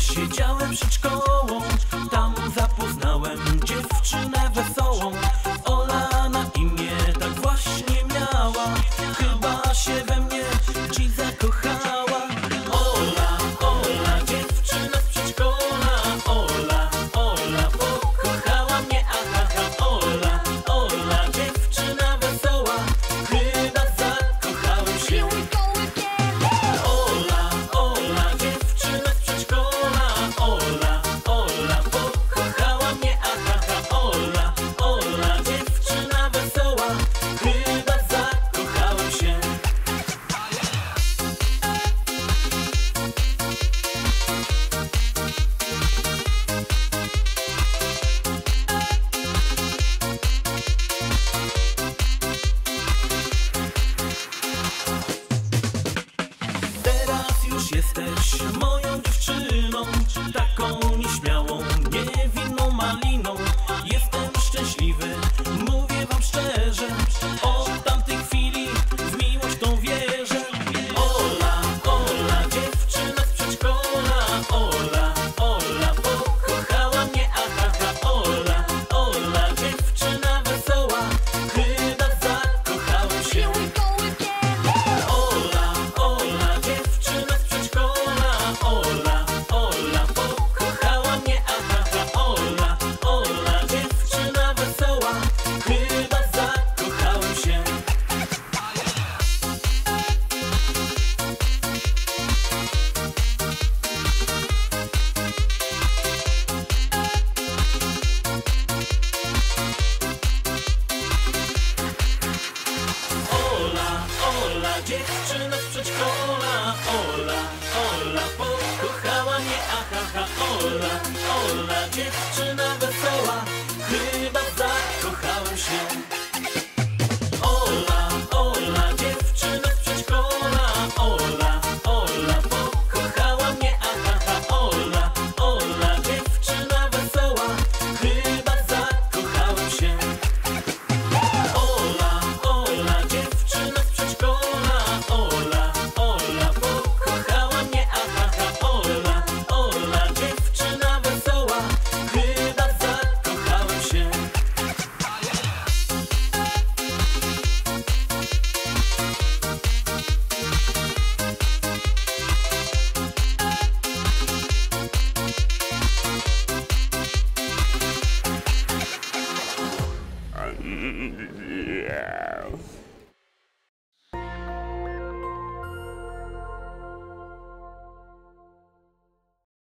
Siedziałem przed szkołą jesteś moją dziewczyną, taką nieśmiałą. Bye.